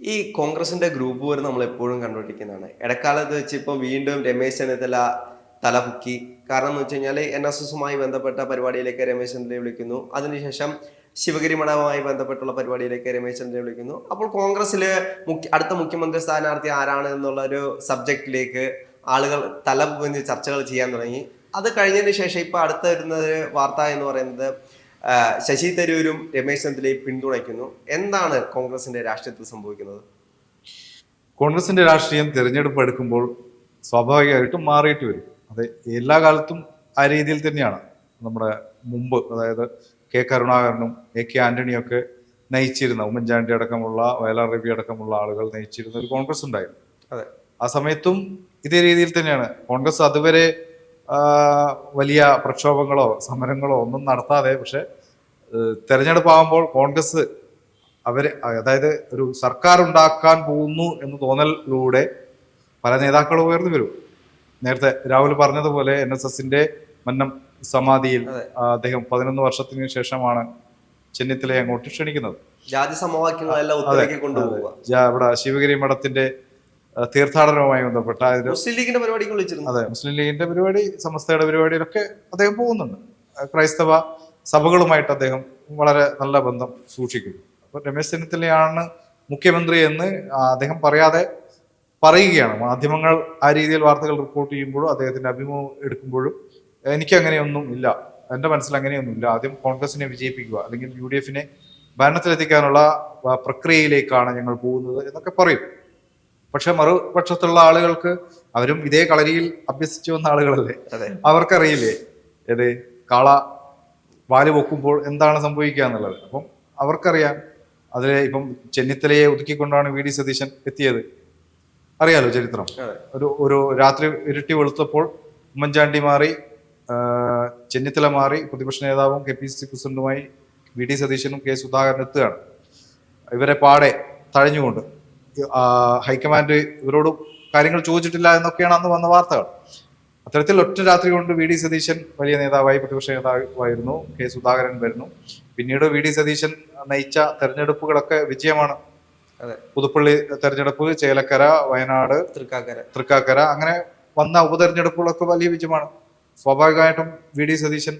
ഈ കോൺഗ്രസിന്റെ ഗ്രൂപ്പ് വരെ നമ്മൾ എപ്പോഴും കണ്ടുപിടിക്കുന്നതാണ്. ഇടക്കാലത്ത് വെച്ച് ഇപ്പം വീണ്ടും രമേശ് ചെന്നിത്തല തലപൊക്കി കാരണം എന്ന് വെച്ച് കഴിഞ്ഞാൽ എൻ എസ് എസുമായി ബന്ധപ്പെട്ട പരിപാടിയിലേക്ക് രമേശ് ചെന്നിത്തലയെ വിളിക്കുന്നു. അതിനുശേഷം ശിവഗിരി മഠവുമായി ബന്ധപ്പെട്ടുള്ള പരിപാടിയിലേക്ക് രമേശ് ചെന്നിത്തലയെ വിളിക്കുന്നു. അപ്പോൾ കോൺഗ്രസ്സിൽ മുഖ്യ അടുത്ത മുഖ്യമന്ത്രി സ്ഥാനാർത്ഥി ആരാണ് എന്നുള്ള ഒരു സബ്ജക്റ്റിലേക്ക് ആളുകൾ തല ചർച്ചകൾ ചെയ്യാൻ തുടങ്ങി. അത് കഴിഞ്ഞതിന് ശേഷം ഇപ്പൊ അടുത്ത വരുന്ന വാർത്ത എന്ന് പറയുന്നത് ശശി തരൂരും രമേശ് ചന്ദ്രയും പിന്തുണയ്ക്കുന്നു. എന്താണ് കോൺഗ്രസിന്റെ രാഷ്ട്രീയത്തിൽ സംഭവിക്കുന്നത്? കോൺഗ്രസിന്റെ രാഷ്ട്രീയം തിരഞ്ഞെടുപ്പ് എടുക്കുമ്പോൾ സ്വാഭാവികമായിട്ടും മാറിയിട്ട് വരും. അത് എല്ലാ കാലത്തും ആ രീതിയിൽ തന്നെയാണ്. നമ്മുടെ മുമ്പ് അതായത് കെ കരുണാകരനും എ കെ ആന്റണിയൊക്കെ നയിച്ചിരുന്ന ഉമ്മൻചാണ്ടി അടക്കമുള്ള വയലാർ രവി അടക്കമുള്ള ആളുകൾ നയിച്ചിരുന്ന ഒരു കോൺഗ്രസ് ഉണ്ടായിരുന്നു. അതെ. ആ സമയത്തും ഇതേ രീതിയിൽ തന്നെയാണ്. കോൺഗ്രസ് അതുവരെ വലിയ പ്രക്ഷോഭങ്ങളോ സമരങ്ങളോ ഒന്നും നടത്താതെ പക്ഷെ തെരഞ്ഞെടുപ്പ് ആകുമ്പോൾ കോൺഗ്രസ് അവർ അതായത് ഒരു സർക്കാർ ഉണ്ടാക്കാൻ പോകുന്നു എന്ന് തോന്നലിലൂടെ പല നേതാക്കളും ഉയർന്നു വരും. നേരത്തെ രാഹുൽ പറഞ്ഞതുപോലെ എൻ എസ് എസിന്റെ മന്നം സമാധിയിൽ അദ്ദേഹം പതിനൊന്ന് വർഷത്തിന് ശേഷമാണ് ചെന്നിത്തലയെ അങ്ങോട്ട് ക്ഷണിക്കുന്നത്. ജാതി സമവാക്യങ്ങളെല്ലാം ഇവിടെ ശിവഗിരി മഠത്തിന്റെ തീർത്ഥാടനവുമായി ബന്ധപ്പെട്ട മുസ്ലിം ലീഗിന്റെ പരിപാടി വിളിച്ചിരുന്നു. അതെ മുസ്ലിം ലീഗിന്റെ പരിപാടി സമസ്തയുടെ പരിപാടിയിലൊക്കെ അദ്ദേഹം പോകുന്നുണ്ട്. ക്രൈസ്തവ സഭകളുമായിട്ട് അദ്ദേഹം വളരെ നല്ല ബന്ധം സൂക്ഷിക്കുന്നു. അപ്പൊ രമേശ് ചെന്നിത്തലയാണ് മുഖ്യമന്ത്രി എന്ന് അദ്ദേഹം പറയാതെ പറയുകയാണ്. മാധ്യമങ്ങൾ ആ രീതിയിൽ വാർത്തകൾ റിപ്പോർട്ട് ചെയ്യുമ്പോഴും അദ്ദേഹത്തിന്റെ അഭിമുഖം എടുക്കുമ്പോഴും എനിക്ക് അങ്ങനെയൊന്നും ഇല്ല. എന്റെ മനസ്സിൽ അങ്ങനെയൊന്നും ഇല്ല ആദ്യം കോൺഗ്രസിനെ വിജയിപ്പിക്കുക അല്ലെങ്കിൽ യു ഡി എഫിനെ ഭരണത്തിലെത്തിക്കാനുള്ള പ്രക്രിയയിലേക്കാണ് ഞങ്ങൾ പോകുന്നത് എന്നൊക്കെ പറയും. പക്ഷെ മറുപക്ഷത്തുള്ള ആളുകൾക്ക് അവരും ഇതേ കളരിയിൽ അഭ്യസിച്ചു വന്ന ആളുകളല്ലേ? അവർക്കറിയില്ലേ ഏത് കാള വാൽ പൊക്കുമ്പോൾ എന്താണ് സംഭവിക്കുക എന്നുള്ളത്? അപ്പം അവർക്കറിയാം. അതിലെ ഇപ്പം ചെന്നിത്തലയെ ഒതുക്കിക്കൊണ്ടാണ് വി ഡി സതീശൻ എത്തിയത്. അറിയാലോ ചരിത്രം? ഒരു ഒരു രാത്രി ഇരുട്ടി വെളുത്തപ്പോൾ ഉമ്മൻചാണ്ടി മാറി ചെന്നിത്തല മാറി പ്രതിപക്ഷ നേതാവും കെ പി സി സി പ്രസിഡന്റുമായി വി ഡി സതീശനും കെ സുധാകരൻ എത്തുകയാണ്. ഇവരെ പാടെ തഴഞ്ഞുകൊണ്ട് ഹൈക്കമാൻഡ് ഇവരോട് കാര്യങ്ങൾ ചോദിച്ചിട്ടില്ല എന്നൊക്കെയാണ് അന്ന് വന്ന വാർത്തകൾ. അത്തരത്തിൽ ഒറ്റ രാത്രി കൊണ്ട് വി ഡി സതീശൻ വലിയ നേതാവായി പ്രതിപക്ഷ നേതാവായിരുന്നു കെ സുധാകരൻ വരുന്നു. പിന്നീട് വി ഡി സതീശൻ നയിച്ച തെരഞ്ഞെടുപ്പുകളൊക്കെ വിജയമാണ്. പുതുപ്പള്ളി തെരഞ്ഞെടുപ്പ് ചേലക്കര വയനാട് തൃക്കാക്കര. തൃക്കാക്കര അങ്ങനെ വന്ന ഉപതെരഞ്ഞെടുപ്പുകളൊക്കെ വലിയ വിജയമാണ്. സ്വാഭാവികമായിട്ടും വി ഡി സതീശൻ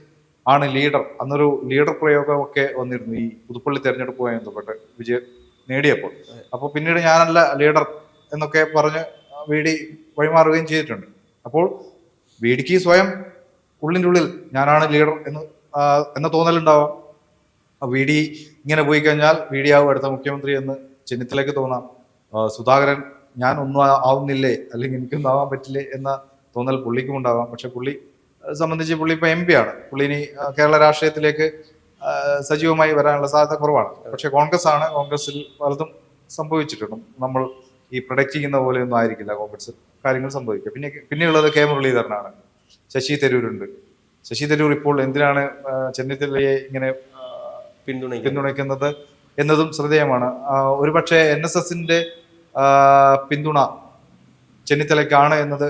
ആണ് ലീഡർ. അന്നൊരു ലീഡർ പ്രയോഗമൊക്കെ വന്നിരുന്നു ഈ പുതുപ്പള്ളി തെരഞ്ഞെടുപ്പുമായി ബന്ധപ്പെട്ട് വിജയം നേടിയപ്പോൾ. അപ്പോൾ പിന്നീട് ഞാനല്ല ലീഡർ എന്നൊക്കെ പറഞ്ഞ് വി ഡി വഴിമാറുകയും ചെയ്തിട്ടുണ്ട്. അപ്പോൾ വി ഡിക്ക് സ്വയം ഉള്ളിന്റെ ഉള്ളിൽ ഞാനാണ് ലീഡർ എന്ന് എന്ന തോന്നലുണ്ടാവാം. വി ഡി ഇങ്ങനെ പോയി കഴിഞ്ഞാൽ വി ഡി ആവും അടുത്ത മുഖ്യമന്ത്രി എന്ന് ചെന്നിത്തലയ്ക്ക് തോന്നാം. സുധാകരൻ ഞാൻ ഒന്നും ആവുന്നില്ലേ? അല്ലെങ്കിൽ എനിക്കൊന്നും ആവാൻ പറ്റില്ലേ എന്ന തോന്നൽ പുള്ളിക്കും ഉണ്ടാവാം. പക്ഷെ പുള്ളി സംബന്ധിച്ച് പുള്ളി ഇപ്പൊ എം പി ആണ്. പുള്ളി ഇനി കേരള രാഷ്ട്രീയത്തിലേക്ക് സജീവമായി വരാനുള്ള സാധ്യത കുറവാണ്. പക്ഷേ കോൺഗ്രസ് ആണ് കോൺഗ്രസിൽ പലതും സംഭവിച്ചിട്ടുണ്ട്. നമ്മൾ ഈ പ്രൊഡക്റ്റ് ചെയ്യുന്ന പോലെയൊന്നും ആയിരിക്കില്ല കോൺഗ്രസ് കാര്യങ്ങൾ സംഭവിക്കുക. പിന്നെ പിന്നെയുള്ളത് കെ മുരളീധരനാണ്. ശശി തരൂരുണ്ട്. ശശി തരൂർ ഇപ്പോൾ എന്തിനാണ് ചെന്നിത്തലയെ ഇങ്ങനെ പിന്തുണ പിന്തുണയ്ക്കുന്നത്? എന്നതും ശ്രദ്ധേയമാണ്. ഒരുപക്ഷെ എൻ എസ് എസിന്റെ പിന്തുണ ചെന്നിത്തലയ്ക്കാണ് എന്നത്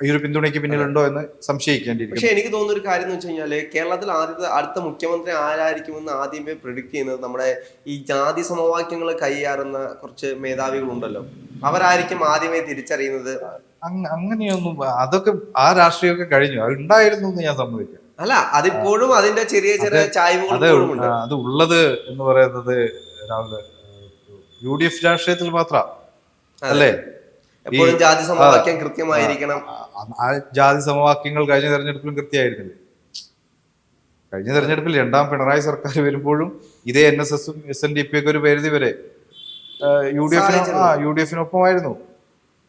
ഈ ഒരു പിന്തുണയ്ക്ക് പിന്നിലുണ്ടോ എന്ന് സംശയിക്കേണ്ടിയിരിക്കും പക്ഷെ എനിക്ക് തോന്നുന്ന ഒരു കാര്യം എന്ന് വെച്ച് കഴിഞ്ഞാൽ കേരളത്തിൽ ആദ്യത്തെ അടുത്ത മുഖ്യമന്ത്രി ആരായിരിക്കുമെന്ന് ആദ്യമേ പ്രിഡിക്ട് ചെയ്യുന്നത് നമ്മുടെ ഈ ജാതി സമവാക്യങ്ങൾ കൈയാറുന്ന കുറച്ച് മേധാവികളുണ്ടല്ലോ. അവരായിരിക്കും ആദ്യമേ തിരിച്ചറിയുന്നത്. അങ്ങനെയൊന്നും അതൊക്കെ ആ രാഷ്ട്രീയമൊക്കെ കഴിഞ്ഞു. അത് ഉണ്ടായിരുന്നു എന്ന് ഞാൻ സമ്മതിക്കാം. അല്ല അതിപ്പോഴും അതിന്റെ ചെറിയ ചെറിയ ചായ്വുകൾ അത് ഉള്ളത് എന്ന് പറയുന്നത് രാഹുൽ യു ഡി എഫ് രാഷ്ട്രീയത്തിൽ മാത്രം. അല്ലേ? എപ്പോഴും ജാതി സമവാക്യം കൃത്യമായിരിക്കണം. ആ- ജാതി സമവാക്യങ്ങൾ കഴിഞ്ഞ തെരഞ്ഞെടുപ്പിലും കൃത്യമായിരുന്നില്ല. കഴിഞ്ഞ തെരഞ്ഞെടുപ്പിൽ രണ്ടാം പിണറായി സർക്കാർ വരുമ്പോഴും ഇതേ എൻ എസ് എസും എസ് എൻ ഡി പി ഒക്കെ ഒരു പരിധി വരെ യു ഡി എഫിന് യു ഡി എഫിനൊപ്പമായിരുന്നു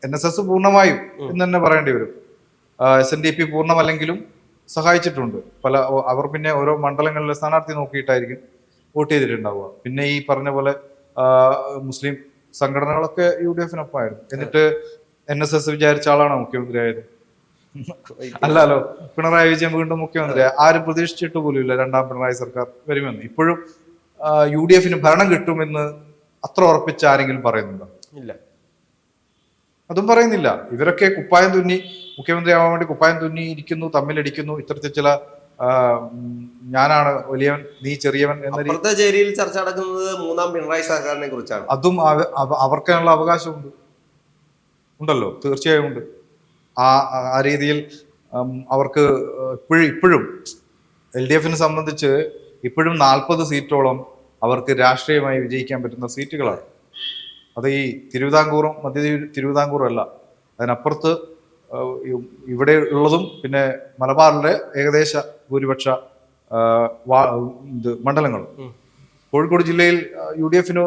എൻ എസ് എസ് പൂർണമായും എന്ന് തന്നെ പറയേണ്ടി വരും. എസ് എൻ ഡി പി പൂർണമല്ലെങ്കിലും സഹായിച്ചിട്ടുണ്ട്. പല അവർ പിന്നെ ഓരോ മണ്ഡലങ്ങളിലെ സ്ഥാനാർത്ഥി നോക്കിയിട്ടായിരിക്കും വോട്ട് ചെയ്തിട്ടുണ്ടാവുക. പിന്നെ ഈ പറഞ്ഞ പോലെ മുസ്ലിം സംഘടനകളൊക്കെ യു ഡി എഫിനൊപ്പമായിരുന്നു എന്നിട്ട് എൻ എസ് എസ് വിചാരിച്ച ആളാണോ മുഖ്യമന്ത്രി ആയത് അല്ലല്ലോ പിണറായി വിജയൻ വീണ്ടും മുഖ്യമന്ത്രി ആരും പ്രതീക്ഷിച്ചിട്ട് പോലുമില്ല രണ്ടാം പിണറായി സർക്കാർ വരുമെന്ന്. ഇപ്പോഴും യു ഡി എഫിന് ഭരണം കിട്ടുമെന്ന് അത്ര ഉറപ്പിച്ച ആരെങ്കിലും പറയുന്നുണ്ടോ? ഇല്ല. അതും പറയുന്നില്ല. ഇവരൊക്കെ കുപ്പായം തുന്നി മുഖ്യമന്ത്രി ആവാൻ വേണ്ടി കുപ്പായം തുന്നി ഇരിക്കുന്നു തമ്മിലടിക്കുന്നു ഇത്തരത്തിൽ ചില ഞാനാണ് വലിയവൻ നീ ചെറിയവൻ എന്ന ചേരിയിൽ ചർച്ച നടക്കുന്നത് മൂന്നാം പിണറായി സർക്കാരിനെ കുറിച്ചാണ്. അതും അവ- അവ- അവർക്കുള്ള അവകാശമുണ്ട്. ഉണ്ടല്ലോ തീർച്ചയായും ഉണ്ട്. ആ ആ- രീതിയിൽ അവർക്ക് ഇപ്പോഴും ഇപ്പോഴും എൽ ഡി എഫിനെ സംബന്ധിച്ച് ഇപ്പോഴും നാൽപ്പത് സീറ്റോളം അവർക്ക് രാഷ്ട്രീയമായി വിജയിക്കാൻ പറ്റുന്ന സീറ്റുകളാണ്. അത് ഈ തിരുവിതാംകൂറും മധ്യ തിരു- തിരുവിതാംകൂറും അല്ല. അതിനപ്പുറത്ത് ഇവിടെ ഉള്ളതും പിന്നെ മലബാറിലെ ഏകദേശ ഭൂരിപക്ഷ ഇത് മണ്ഡലങ്ങളും. കോഴിക്കോട് ജില്ലയിൽ യു ഡി എഫിന്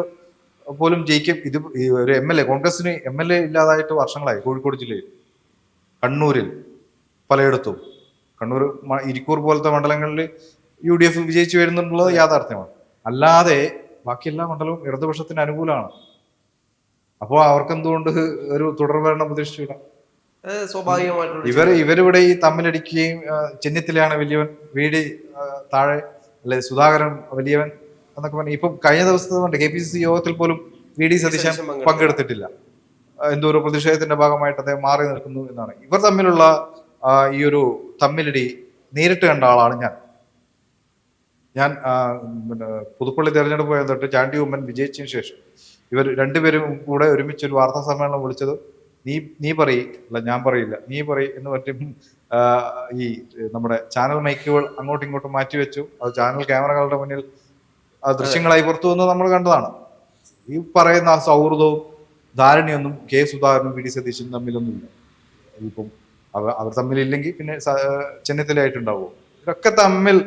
പോലും ജയിക്കും. ഇത് ഒരു എം എൽ എ കോൺഗ്രസിന് എം എൽ എ ഇല്ലാതായിട്ട് വർഷങ്ങളായി കോഴിക്കോട് ജില്ലയിൽ. കണ്ണൂരിൽ പലയിടത്തും. കണ്ണൂർ ഇരിക്കൂർ പോലത്തെ മണ്ഡലങ്ങളിൽ യു ഡി എഫ് വിജയിച്ചു വരുന്നുള്ളത് യാഥാർത്ഥ്യമാണ്. അല്ലാതെ ബാക്കി എല്ലാ മണ്ഡലവും ഇടതുപക്ഷത്തിന് അനുകൂലമാണ്. അപ്പോൾ അവർക്കെന്തുകൊണ്ട് ഒരു തുടർഭരണം പ്രതീക്ഷിച്ചില്ല അത് സ്വാഭാവികമായിട്ടുള്ള ഇവർ ഇവരിവിടെ ഈ തമ്മിലടിക്കുകയും ചെന്നിത്തലയാണ് വലിയവൻ വീടി താഴെ അല്ലെ സുധാകരൻ വലിയവൻ എന്നൊക്കെ പറഞ്ഞു ഇപ്പം കഴിഞ്ഞ ദിവസത്തെ കെ പി സി സി യോഗത്തിൽ പോലും വി ഡി സതീശൻ പങ്കെടുത്തിട്ടില്ല. എന്തോ ഒരു പ്രതിഷേധത്തിന്റെ ഭാഗമായിട്ട് അദ്ദേഹം മാറി നിൽക്കുന്നു എന്നാണ്. ഇവർ തമ്മിലുള്ള ഈ ഒരു തമ്മിലടി നേരിട്ട് കണ്ട ആളാണ് ഞാൻ. ഞാൻ പിന്നെ പുതുപ്പള്ളി തെരഞ്ഞെടുപ്പ് തൊട്ട് ചാണ്ടി ഉമ്മൻ വിജയിച്ചതിന് ശേഷം ഇവർ രണ്ടുപേരും കൂടെ ഒരുമിച്ച് ഒരു വാർത്താ സമ്മേളനം വിളിച്ചത് നീ നീ പറയ്. അല്ല ഞാൻ പറയില്ല. നീ പറയ് എന്ന് പറ്റും ഈ നമ്മുടെ ചാനൽ മൈക്കുകൾ അങ്ങോട്ടും ഇങ്ങോട്ടും മാറ്റി വെച്ചു. അത് ചാനൽ ക്യാമറകളുടെ മുന്നിൽ ആ ദൃശ്യങ്ങളായി പുറത്തു വന്ന് നമ്മൾ കണ്ടതാണ്. ഈ പറയുന്ന ആ സൗഹൃദവും ധാരണയൊന്നും കെ സുധാകരനും വി ഡി സതീശനും തമ്മിലൊന്നുമില്ല. ഇപ്പം അവർ അവർ തമ്മിലില്ലെങ്കിൽ പിന്നെ ചെന്നിത്തലയായിട്ടുണ്ടാവുമോ? ഇതൊക്കെ തമ്മിൽ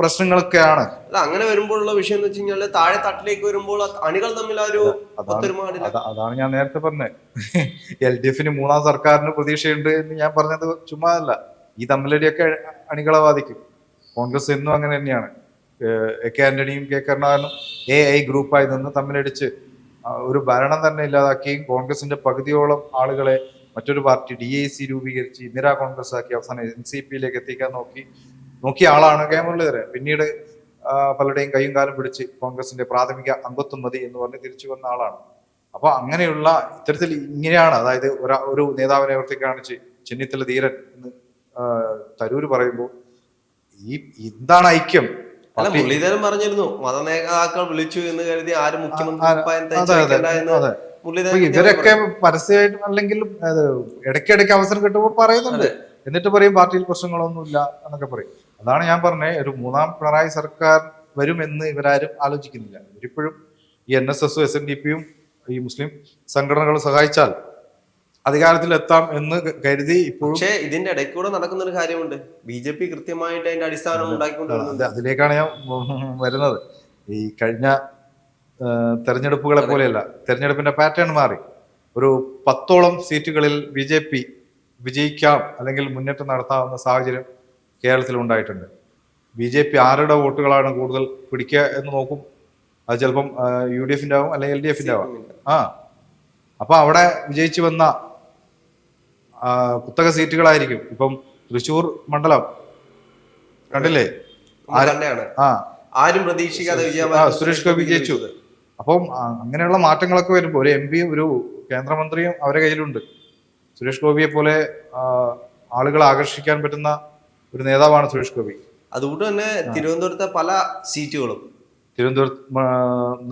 പ്രശ്നങ്ങളൊക്കെയാണ്. അല്ല അങ്ങനെ വരുമ്പോഴുള്ള വിഷയം എന്ന് വെച്ച് കഴിഞ്ഞാൽ താഴെ തട്ടിലേക്ക് വരുമ്പോൾ അണികൾ തമ്മിൽ ആ ഒരു അതാണ് ഒത്തൊരുമാടില്ല. അതാണ് ഞാൻ നേരത്തെ പറഞ്ഞത് എൽ ഡി എഫിന് മൂന്നാം സർക്കാരിന് പ്രതീക്ഷയുണ്ട് എന്ന് ഞാൻ പറഞ്ഞത് ചുമ്മാ അല്ല ഈ തമ്മിലടിയൊക്കെ അണികളെ ബാധിക്കും. കോൺഗ്രസ് എന്നും അങ്ങനെ തന്നെയാണ്. എ കെ ആന്റണിയും കെ കരുണാകരനും എ ഐ ഗ്രൂപ്പായി നിന്ന് തമ്മിലടിച്ച് ഒരു ഭരണം തന്നെ ഇല്ലാതാക്കുകയും കോൺഗ്രസിന്റെ പകുതിയോളം ആളുകളെ മറ്റൊരു പാർട്ടി ഡി ഐ സി രൂപീകരിച്ച് ഇന്ദിരാ കോൺഗ്രസ് ആക്കി അവസാനം എൻ സി പിയിലേക്ക് എത്തിക്കാൻ നോക്കി. നോക്കിയ ആളാണ് കെ മുരളീധരൻ. പിന്നീട് പലരുടെയും കൈയും കാലം പിടിച്ച് കോൺഗ്രസിന്റെ പ്രാഥമിക അംഗത്വം മതി എന്ന് പറഞ്ഞ് തിരിച്ചു വന്ന ആളാണ്. അപ്പൊ അങ്ങനെയുള്ള ഇത്തരത്തിൽ ഇങ്ങനെയാണ് അതായത് ഒരാ ഒരു നേതാവിനെ ഉയർത്തി കാണിച്ച് ചെന്നിത്തല ധീരൻ എന്ന് തരൂര് പറയുമ്പോൾ ഈ എന്താണ് ഐക്യം? അല്ല മുരളീധരൻ പറഞ്ഞിരുന്നു മതനേതാക്കൾ വിളിച്ചു എന്ന് കരുതി ആരും മുഖ്യമന്ത്രി ഇവരൊക്കെ പരസ്യമായിട്ടും അല്ലെങ്കിൽ ഇടയ്ക്കിടയ്ക്ക് അവസരം കിട്ടുമ്പോൾ പറയുന്നുണ്ട്. എന്നിട്ട് പറയും പാർട്ടിയിൽ പ്രശ്നങ്ങളൊന്നുമില്ല എന്നൊക്കെ പറയും. അതാണ് ഞാൻ പറഞ്ഞത് ഒരു മൂന്നാം പിണറായി സർക്കാർ വരുമെന്ന് ഇവരാരും ആലോചിക്കുന്നില്ല. ഇവരിപ്പോഴും ഈ എൻ എസ് എസും എസ് എൻ ഡി പിയും ഈ മുസ്ലിം സംഘടനകൾ സഹായിച്ചാൽ അധികാരത്തിൽ എത്താം എന്ന് കരുതി ഇപ്പോഴും പക്ഷേ ഇതിന്റെ ഇടയ്ക്ക് കൂടെ നടക്കുന്ന ഒരു കാര്യമുണ്ട്. ബി ജെ പി കൃത്യമായിട്ട് അതിന്റെ അടിസ്ഥാനം ഉണ്ടാക്കിക്കൊണ്ടിരുന്നത്. അതിലേക്കാണ് ഞാൻ വരുന്നത്. ഈ കഴിഞ്ഞ തെരഞ്ഞെടുപ്പുകളെ പോലെയല്ല തെരഞ്ഞെടുപ്പിന്റെ പാറ്റേൺ മാറി. ഒരു പത്തോളം സീറ്റുകളിൽ ബി ജെ പി വിജയിക്കാം അല്ലെങ്കിൽ മുന്നേറ്റം നടത്താവുന്ന സാഹചര്യം കേരളത്തിൽ ഉണ്ടായിട്ടുണ്ട് ബി ജെ പി ആരുടെ വോട്ടുകളാണ് കൂടുതൽ പിടിക്കുക എന്ന് നോക്കും? അത് ചിലപ്പം യു ഡി എഫിന്റെ ആവും അല്ലെങ്കിൽ എൽ ഡി എഫിന്റെ ആവാം ആ. അപ്പോൾ അവിടെ വിജയിച്ചു വന്ന കുത്തക സീറ്റുകളായിരിക്കും. ഇപ്പം തൃശൂർ മണ്ഡലം. കണ്ടില്ലേ? ആ. ആരും പ്രതീക്ഷിക്കാതെ സുരേഷ് ഗോപി ജയിച്ചു. അപ്പം അങ്ങനെയുള്ള മാറ്റങ്ങളൊക്കെ വരുമ്പോൾ ഒരു എം പിയും ഒരു കേന്ദ്രമന്ത്രിയും അവരുടെ കയ്യിലുണ്ട്. സുരേഷ് ഗോപിയെ പോലെ ആളുകളെ ആകർഷിക്കാൻ പറ്റുന്ന ഒരു നേതാവാണ് സുരേഷ് ഗോപി. അതുകൊണ്ട് തന്നെ തിരുവനന്തപുരത്തെ പല സീറ്റുകളും. തിരുവനന്തപുരത്ത്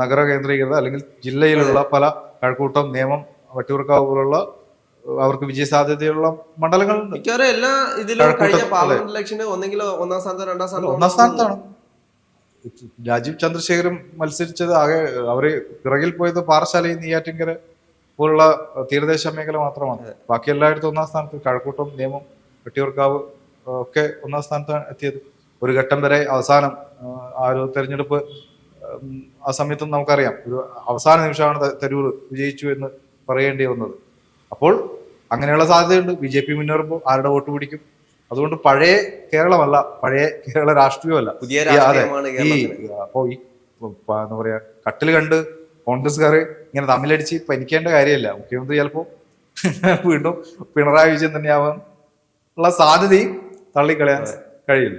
നഗര കേന്ദ്രീകൃത അല്ലെങ്കിൽ ജില്ലയിലുള്ള പല കഴക്കൂട്ടം നിയമം വട്ടിയൂർക്കാവ് പോലുള്ള അവർക്ക് വിജയ സാധ്യതയുള്ള മണ്ഡലങ്ങളുണ്ട്. മിക്കവാറും എല്ലാ ഇതിലും കഴിഞ്ഞ അതെ. പാർലമെന്റ് ഇലക്ഷന് ഒന്നെങ്കിൽ ഒന്നാം സ്ഥാനത്തോ രണ്ടാം സ്ഥാനത്തോ ഒന്നാം സ്ഥാനത്താണ്. രാജീവ് ചന്ദ്രശേഖരൻ മത്സരിച്ചത് ആകെ അവർ പിറകിൽ പോയത് പാറശാലയും നെയ്യാറ്റിങ്കര പോലുള്ള തീരദേശ മേഖല മാത്രമാണ്. ബാക്കി എല്ലായിടത്തും ഒന്നാം സ്ഥാനത്ത് കഴക്കൂട്ടം നിയമം വെട്ടിയൂർക്കാവ് ഒക്കെ ഒന്നാം സ്ഥാനത്താണ് എത്തിയത്. ഒരു ഘട്ടം വരെ അവസാനം ആ, ഒരു തെരഞ്ഞെടുപ്പ് ആ സമയത്തും നമുക്കറിയാം. ഒരു അവസാന നിമിഷമാണ് തരൂർ വിജയിച്ചു എന്ന് പറയേണ്ടി വന്നത്. അപ്പോൾ അങ്ങനെയുള്ള സാധ്യതയുണ്ട്. ബി ജെ പി മുന്നേറുമ്പോൾ ആരുടെ വോട്ട് പിടിക്കും? അതുകൊണ്ട് പഴയ കേരളമല്ല പഴയ കേരള രാഷ്ട്രീയമല്ല. പുതിയ ഈ- അപ്പോൾ ഈ എന്താ പറയാ കട്ടിൽ കണ്ട് കോൺഗ്രസ്സുകാർ ഇങ്ങനെ തമ്മിലടിച്ച് പനിക്കേണ്ട കാര്യമല്ല. മുഖ്യമന്ത്രി ചിലപ്പോ വീണ്ടും പിണറായി വിജയൻ തന്നെയാവാൻ ഉള്ള സാധ്യതയും തള്ളിക്കളയാൻ കഴിയില്ല.